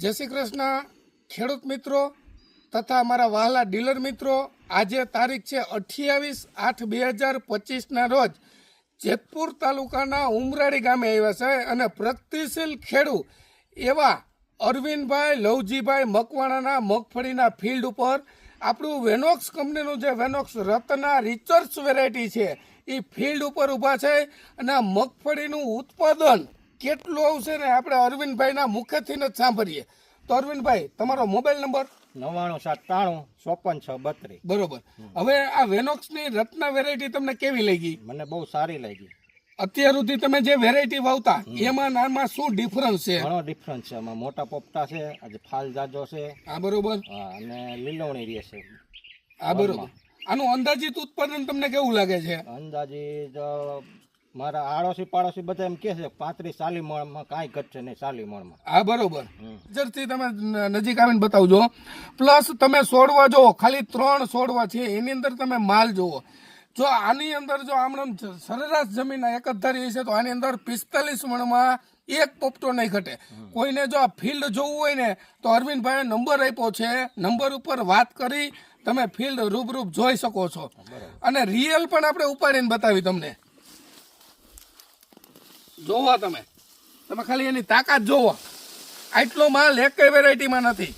જય શ્રી કૃષ્ણ. ખેડૂત મિત્રો તથા અમારા વહાલા ડીલર મિત્રો, આજે તારીખ છે અઠ્યાવીસ આઠ બે હજાર પચીસના રોજ જેતપુર તાલુકાના ઉમરાળી ગામે આવ્યા છે અને પ્રગતિશીલ ખેડૂત એવા અરવિંદભાઈ, લવજીભાઈ મકવાણાના મગફળીના ફિલ્ડ ઉપર આપણું વેનોક્સ કંપનીનું જે વેનોક્સ રત્ના રિચર્સ વેરાયટી છે, એ ફિલ્ડ ઉપર ઊભા છે અને મગફળીનું ઉત્પાદન કેટલું આવશે ને આપણે અરવિંદભાઈના મુખેથી જ સાંભળીએ. તો અરવિંદભાઈ તમારો મોબાઈલ નંબર? નવ્વાણું સાત ત્રાણું ચોપન છ બત્રીસ. બરોબર. હવે આ વેનોક્સની રત્ના વેરાયટી તમને કેવી લાગી? મને બહુ સારી લાગી. અત્યાર સુધી તમે જે વેરાયટી વાવતા એમાં નામાં શું ડિફરન્સ છે? ઘણો ડિફરન્સ છે. આમાં મોટા પોપટા છે આજે ફાલ જાજો છે. આ બરોબર. અને લીલવણી રહે છે. આ બરોબર. આનું અંદાજિત ઉત્પાદન તમને કેવું લાગે છે? અંદાજી જો મારા આડોશી પાડોશી બધા એમ કે છે પાંત્રીસ ચાલી મણમાં કાંઈ ઘટશે નહીં ચાલી મણમાં આ બરોબર જરથી તમે નજીક આવીને બતાવજો. પ્લસ તમે છોડવા જુઓ ખાલી ત્રણ છોડવા છે એની અંદર તમે માલ જુઓ. જો આની અંદર જો આમણમ સરેરાશ જમીન એક જ ધારી છે તો આની અંદર પિસ્તાલીસ મણમાં એક પોપટો નહીં ઘટે. કોઈને જો આ ફિલ્ડ જોવું હોય ને તો અરવિંદભાઈએ નંબર આપ્યો છે નંબર ઉપર વાત કરી તમે ફિલ્ડ રૂબરૂપ જોઈ શકો છો. અને રિયલ પણ આપણે ઉપાડીને બતાવી તમને. જોવો તમે. તમે ખાલી એની તાકાત જોવો. આટલો માલ એક વેરાયટીમાં નથી.